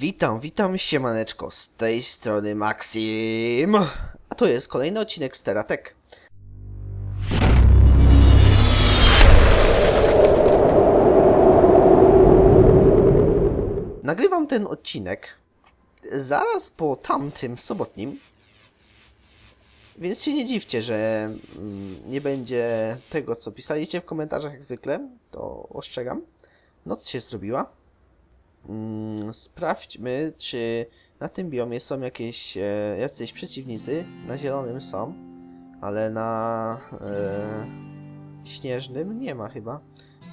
Witam, witam, siemaneczko, z tej strony Maxim, a to jest kolejny odcinek z Teratek. Nagrywam ten odcinek zaraz po tamtym sobotnim, więc się nie dziwcie, że mm, nie będzie tego, co pisaliście w komentarzach jak zwykle, to ostrzegam. Noc się zrobiła. Mm, sprawdźmy, czy na tym biomie są jakieś e, jacyś przeciwnicy. Na zielonym są, ale na e, śnieżnym nie ma chyba.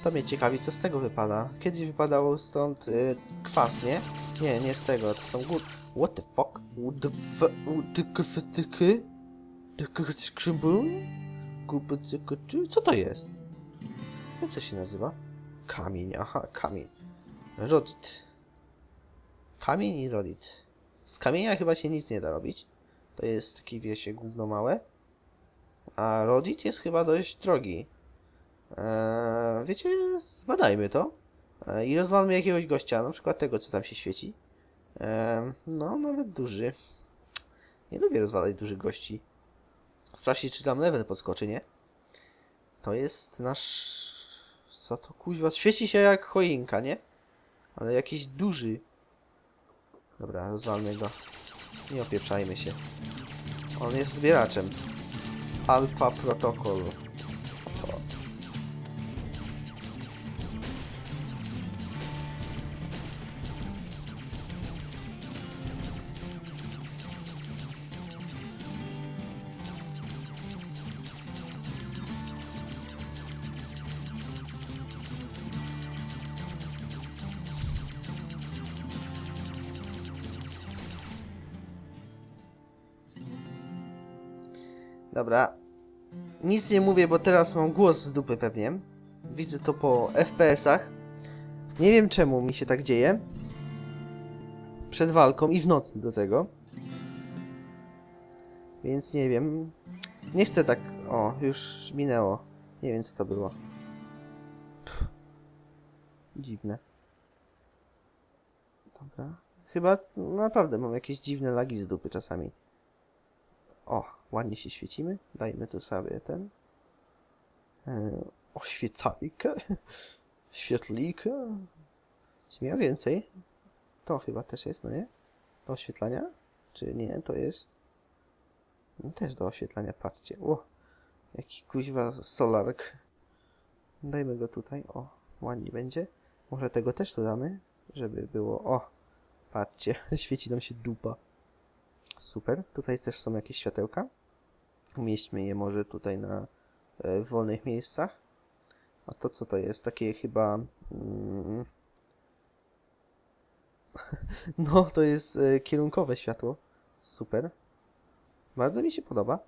To mnie ciekawi, co z tego wypada. Kiedyś wypadało stąd e, kwas, nie? Nie, nie z tego, to są gór... What the fuck? Co to jest? Jak to się nazywa? Kamień, aha, kamień. Rodit. Kamień i rodit. Z kamienia chyba się nic nie da robić. To jest taki, wiecie, gówno małe. A rodit jest chyba dość drogi. Eee, wiecie, zbadajmy to. Eee, I rozwalmy jakiegoś gościa, na przykład tego, co tam się świeci. Eee, no, nawet duży. Nie lubię rozwalać dużych gości. Sprawdźcie, czy tam level podskoczy, nie? To jest nasz... Co to kuźwa? Świeci się jak choinka, nie? Ale jakiś duży. Dobra, rozwalmy go. Nie opieprzajmy się. On jest zbieraczem. Alpha Protocol. Dobra. Nic nie mówię, bo teraz mam głos z dupy pewnie. Widzę to po FPS-ach. Nie wiem czemu mi się tak dzieje. Przed walką i w nocy do tego. Więc nie wiem. Nie chcę tak... O, już minęło. Nie wiem co to było. Pff. Dziwne. Dobra. Chyba naprawdę mam jakieś dziwne lagi z dupy czasami. O, ładnie się świecimy. Dajmy tu sobie ten. E, oświecajkę. Świetlikę. Zmienia więcej. To chyba też jest, no nie? Do oświetlania? Czy nie? To jest. No, też do oświetlania, patrzcie. O! Jaki kuźwa solark. Dajmy go tutaj. O, ładnie będzie. Może tego też tu damy, żeby było. O! Patrzcie, świeci nam się dupa. Super. Tutaj też są jakieś światełka. Umieśćmy je może tutaj na e, wolnych miejscach. A to co to jest? Takie chyba... Mm, no, to jest e, kierunkowe światło. Super. Bardzo mi się podoba.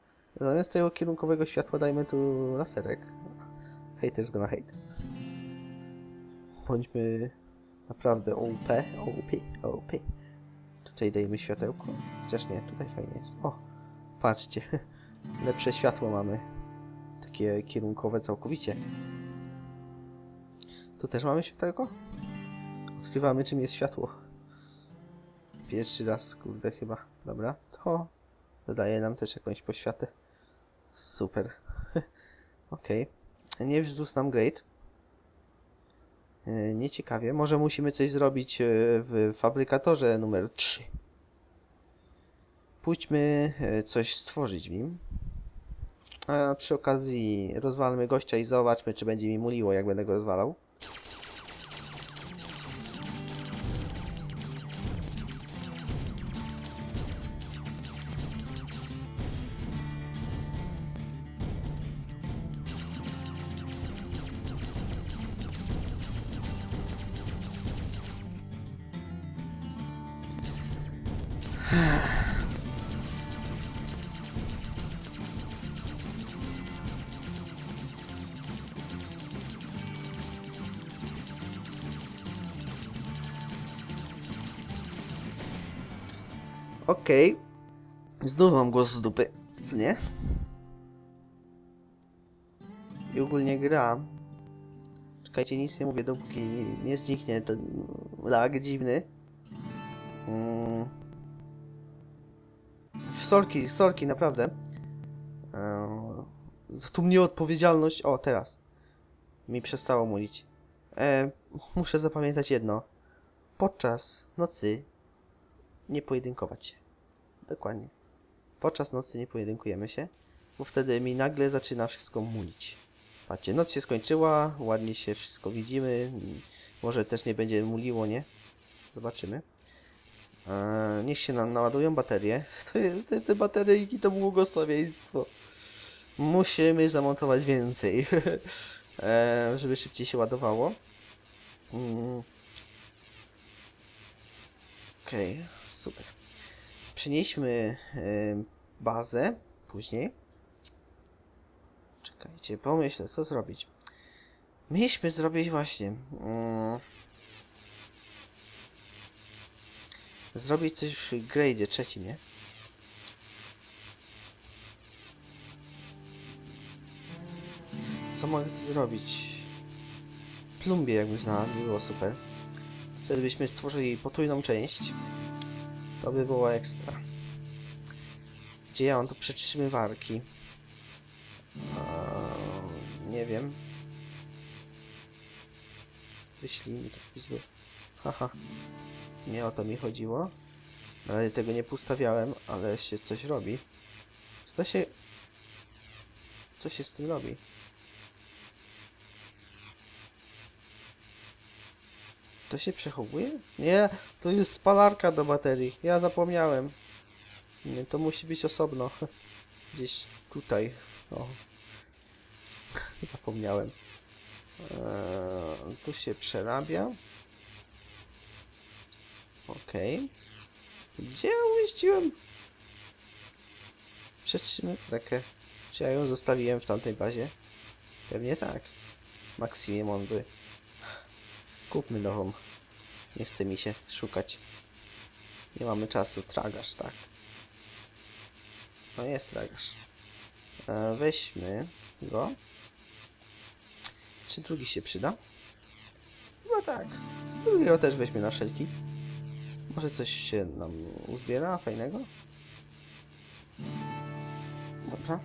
Zamiast tego kierunkowego światła dajmy tu laserek. Haters gonna hate. Bądźmy naprawdę OP, OP, OP. Tutaj dajemy światełko. Chociaż nie, tutaj fajnie jest. O, patrzcie. Lepsze światło mamy. Takie kierunkowe całkowicie. Tu też mamy światełko? Odkrywamy czym jest światło. Pierwszy raz, kurde, chyba. Dobra, to dodaje nam też jakąś poświatę. Super. Okej. Okay. Nie wzdus nam great. E, Nieciekawie. Może musimy coś zrobić e, w fabrykatorze numer 3. Pójdźmy e, coś stworzyć w nim. A przy okazji rozwalmy gościa i zobaczmy, czy będzie mi muliło, jak będę go rozwalał. Okej. Znów mam głos z dupy, co nie? I ogólnie gra. Czekajcie, nic nie mówię, dopóki nie, nie zniknie to lag dziwny. Mm. Sorki, sorki, naprawdę. Eee, tu mnie odpowiedzialność. O, teraz. Mi przestało mówić. E, muszę zapamiętać jedno. Podczas nocy nie pojedynkować się. Dokładnie. Podczas nocy nie pojedynkujemy się, bo wtedy mi nagle zaczyna wszystko mulić. Patrzcie, noc się skończyła, ładnie się wszystko widzimy. Może też nie będzie muliło, nie? Zobaczymy. Eee, niech się nam naładują baterie. To jest, te, te bateryjki to błogosławieństwo. Musimy zamontować więcej, eee, żeby szybciej się ładowało. Mm. Okej, super. Przenieśmy em, bazę później. Czekajcie, pomyślę, co zrobić. Mieliśmy zrobić właśnie. Mm, zrobić coś w grade'ie trzecim, nie? Co mogę tu zrobić? Plumbię jakbym znalazł, by było super. Wtedy byśmy stworzyli potrójną część. To by było ekstra. Gdzie ja mam tu przetrzymywarki? Eee, nie wiem. Wyślij mi to w pizdu. Haha. Nie o to mi chodziło. Tego nie postawiałem, ale się coś robi. Co się... Co się z tym robi? To się przechowuje? Nie, to jest spalarka do baterii. Ja zapomniałem. Nie, to musi być osobno. Gdzieś tutaj. O. Zapomniałem. Eee, tu się przerabia. Okej. Gdzie ja umieściłem? Przetrzymywarkę. Czy ja ją zostawiłem w tamtej bazie? Pewnie tak. Maksimie mądry. Kupmy nową. Nie chce mi się szukać. Nie mamy czasu. Tragarz, tak. No jest tragarz. E, weźmy go. Czy drugi się przyda? No tak. Drugiego też weźmy na wszelki. Może coś się nam uzbiera fajnego? Dobra.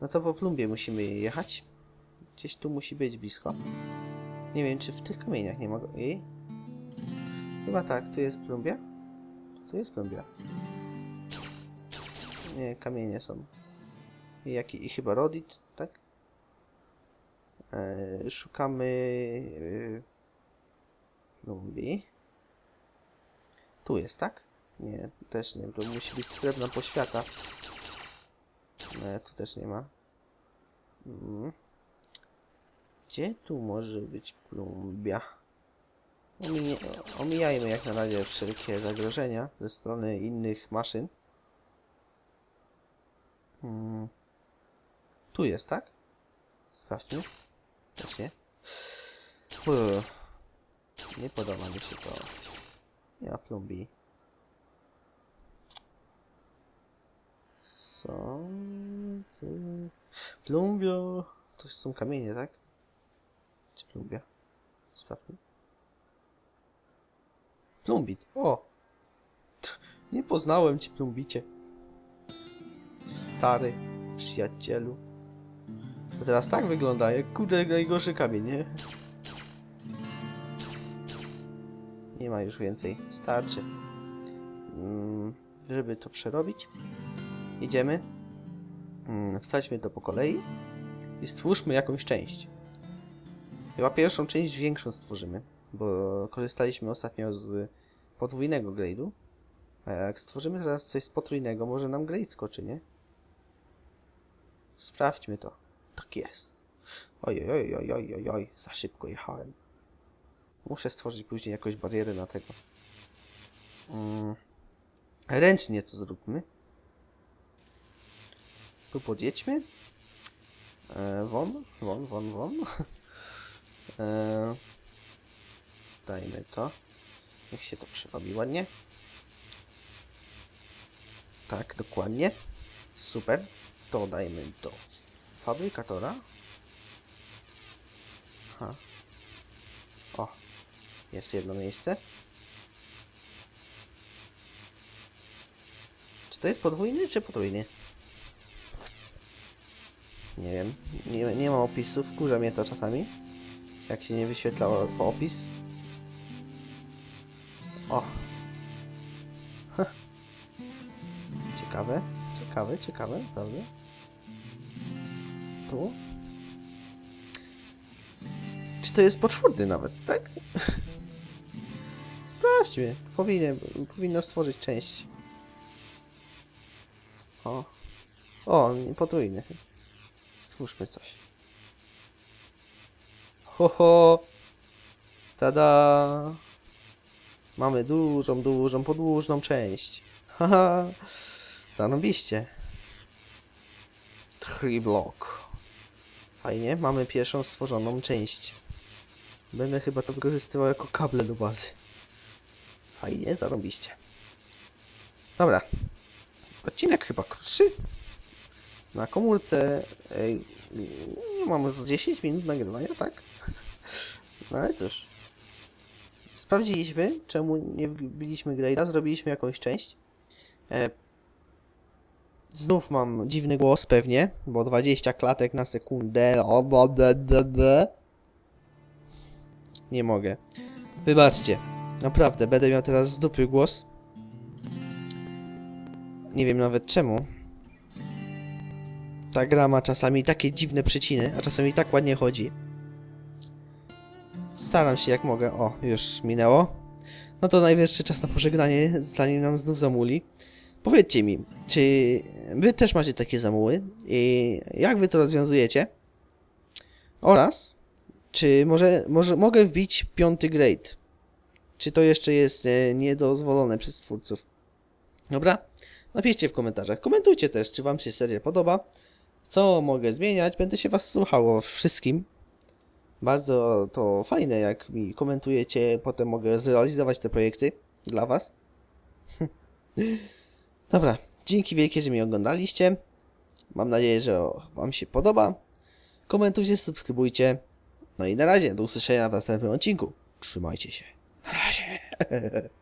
No to po plumbie musimy jechać. Gdzieś tu musi być blisko. Nie wiem, czy w tych kamieniach nie mogę... Jej? Chyba tak, tu jest plumbia? Tu jest plumbia. Nie, kamienie są. I, jaki, i chyba rodit, tak? E, szukamy... E, plumbii. Tu jest, tak? Nie, też nie. To musi być srebrna poświata. Nie, tu też nie ma. Mm. Gdzie tu może być plumbia? Omijajmy jak na razie wszelkie zagrożenia ze strony innych maszyn. Hmm. Tu jest, tak? Sprawdźmy. Też nie. Uff. Nie podoba mi się to. Nie ma tu- Plumbio... To są kamienie, tak? Plumbia? Sprawdźmy. Plumbit. O! Nie poznałem cię, plumbicie. Stary przyjacielu. To teraz tak wygląda, jak kurde najgorszy kamień, nie? Nie ma już więcej. Starczy. Mm, żeby to przerobić, idziemy. Mm, wsadźmy to po kolei i stwórzmy jakąś część. Chyba pierwszą część większą stworzymy, bo korzystaliśmy ostatnio z podwójnego grade'u. A jak stworzymy teraz coś z potrójnego, może nam grade skoczy, nie? Sprawdźmy to. Tak jest. Oj, oj, oj, oj, oj, oj, za szybko jechałem. Muszę stworzyć później jakąś barierę na tego. Mm. Ręcznie to zróbmy. Tu podjedźmy. E, won, won, won, won. Eee, dajmy to. Niech się to przerobi ładnie. Tak, dokładnie. Super. To dajmy do fabrykatora. Aha. O, jest jedno miejsce. Czy to jest podwójny czy potrójny? Nie wiem. Nie, nie ma opisów, kurza mnie to czasami. Jak się nie wyświetla opis. O. Ciekawe. Ciekawe, ciekawe, prawda? Tu. Czy to jest poczwórny nawet, tak? Sprawdźmy. Powinien, powinno stworzyć część. O. O, potrójny. Stwórzmy coś. Ho, ho. Tada. Mamy dużą, dużą, podłużną część. Haha. Zarąbiście. Three block. Fajnie, mamy pierwszą stworzoną część. Będę chyba to wykorzystywał jako kable do bazy. Fajnie, zarąbiście. Dobra. Odcinek chyba krótszy. Na komórce ej, mamy z 10 minut nagrywania, tak? No ale cóż. Sprawdziliśmy, czemu nie wbiliśmy grade'a, zrobiliśmy jakąś część. E, znów mam dziwny głos pewnie, bo 20 klatek na sekundę. O, de, de, de. Nie mogę. Wybaczcie. Naprawdę, będę miał teraz z dupy głos. Nie wiem nawet czemu. Ta gra ma czasami takie dziwne przyciny, a czasami tak ładnie chodzi. Staram się jak mogę. O, już minęło. No to najwyższy czas na pożegnanie, zanim nam znów zamuli. Powiedzcie mi, czy wy też macie takie zamuły i jak wy to rozwiązujecie? Oraz, czy może, może mogę wbić piąty grade? Czy to jeszcze jest e, niedozwolone przez twórców? Dobra? Napiszcie w komentarzach. Komentujcie też, czy wam się seria podoba. Co mogę zmieniać? Będę się was słuchał o wszystkim. Bardzo to fajne, jak mi komentujecie, potem mogę zrealizować te projekty dla was. Dobra, dzięki wielkie, że mnie oglądaliście. Mam nadzieję, że wam się podoba. Komentujcie, subskrybujcie. No i na razie, do usłyszenia w następnym odcinku. Trzymajcie się. Na razie.